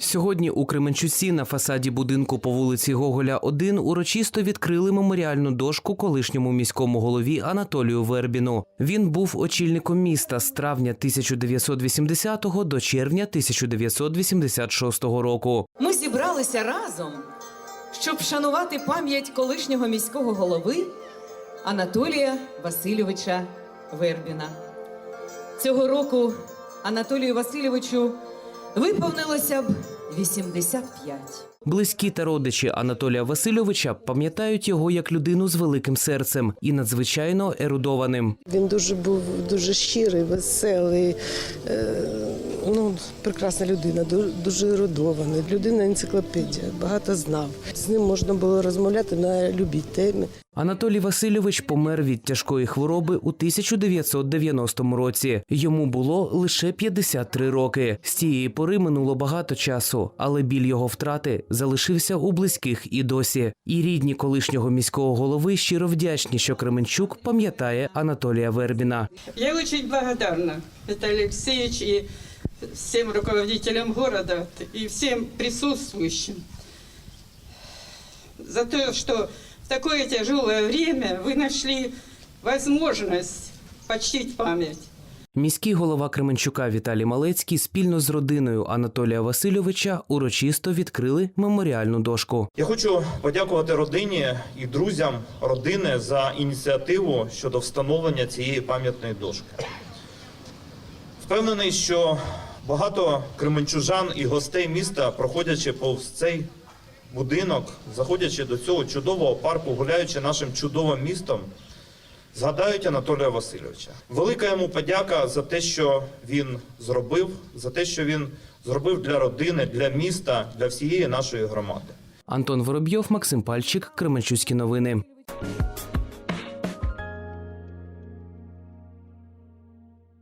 Сьогодні у Кременчуці на фасаді будинку по вулиці Гоголя 1 урочисто відкрили меморіальну дошку колишньому міському голові Анатолію Вербіну. Він був очільником міста з травня 1980 до червня 1986 року. Ми зібралися разом, щоб вшанувати пам'ять колишнього міського голови Анатолія Васильовича Вербіна. Цього року Анатолію Васильовичу виповнилося б 85. Близькі та родичі Анатолія Васильовича пам'ятають його як людину з великим серцем і надзвичайно ерудованим. Він дуже був дуже щирий, веселий, е, ну, прекрасна людина, дуже ерудований, людина енциклопедія, багато знав. З ним можна було розмовляти на любій темі. Анатолій Васильович помер від тяжкої хвороби у 1990 році. Йому було лише 53 роки. З тієї пори минуло багато часу, але біль його втрати залишився у близьких і досі. І рідні колишнього міського голови щиро вдячні, що Кременчук пам'ятає Анатолія Вербіна. Я очень благодарна Виталию Алексеевичу и всем руководителям города и всем присутствующим за то, что в такое тяжелое время вы нашли возможность почтить память. Міський голова Кременчука Віталій Малецький спільно з родиною Анатолія Васильовича урочисто відкрили меморіальну дошку. Я хочу подякувати родині і друзям родини за ініціативу щодо встановлення цієї пам'ятної дошки. Впевнений, що багато кременчужан і гостей міста, проходячи повз цей будинок, заходячи до цього чудового парку, гуляючи нашим чудовим містом, згадають Анатолія Васильовича. Велика йому подяка за те, що він зробив, за те, що він зробив для родини, для міста, для всієї нашої громади. Антон Воробйов, Максим Пальчик, Кременчуцькі новини.